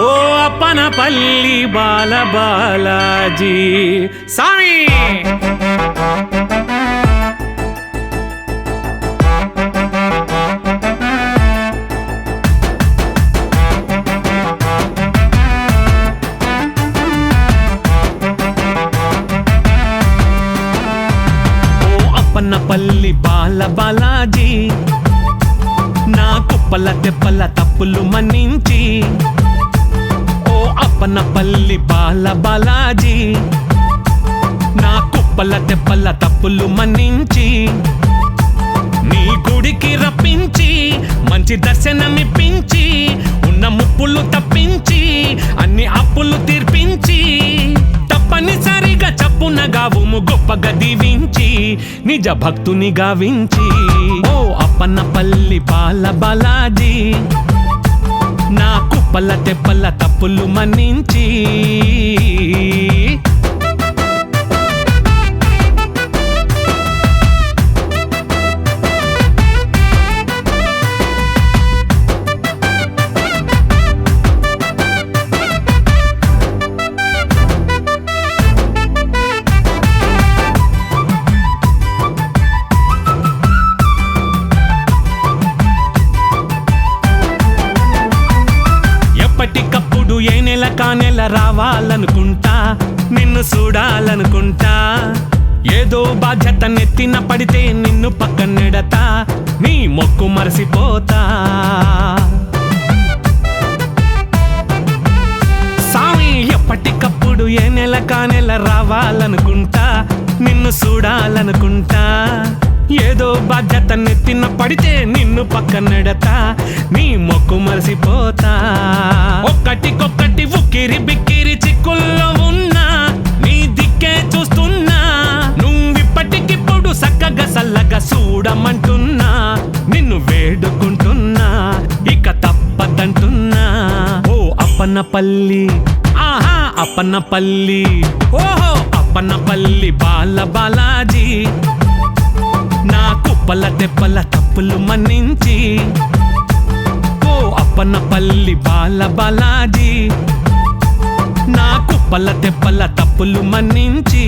ఓ అప్పన్నపల్లి బాల బాలాజీ. సామి ఓ బాల బాలాజీ. నా కుప్పల తెప్పల తప్పులు మన్నించి వానపల్లి బాల బాలాజీ. నా కుప్పల తెప్పల తప్పులు మన్నించి నీ గుడికి రప్పించి మంచి దర్శనమిప్పించి ఉన్న ముప్పులు తప్పించి అన్ని అప్పులు తీర్పించి తప్పనిసరిగా చప్పున గావుము గొప్పగా దీవించి నిజ భక్తుని గావించి ఓ అప్పన్నపల్లి బాల బాలాజీ నా దెబ్బల తెప్పల తప్పులు మన్నించి. కానెల రావాలనుకుంటా నిన్ను చూడాలనుకుంటా. ఏదో బాధ్యత నెత్తిన పడితే నిన్ను పక్కనెడతా నీ మొక్కు మరసిపోతా. సామి ఎప్పటికప్పుడు ఏ నెల కానెల రావాలనుకుంటా నిన్ను చూడాలనుకుంటా. ఏదో బాధ్యత నెత్తిన పడితే నిన్ను పక్కనెడతా నీ మొక్కు మరసిపోతా. ఒక్కటికొక్క ఉక్కిరి బిక్కిరి చిక్కుల్లో ఉన్నా నీ దిక్కే చూస్తున్నా. నువ్విప్పటికిప్పుడు చక్కగా సల్లగా చూడమంటున్నా నిన్ను వేడుకుంటున్నా ఇక తప్పదంటున్నా. ఓ అప్పన్నపల్లి ఆహా అప్పన్నపల్లి ఓహో అప్పన్నపల్లి బాల బాలాజీ. నా కుప్పల తెప్పల తప్పులు మన్నించి ఓ అప్పన్నపల్లి బాల బాలాజీ. నా తెప్పల తప్పులు మన్నించి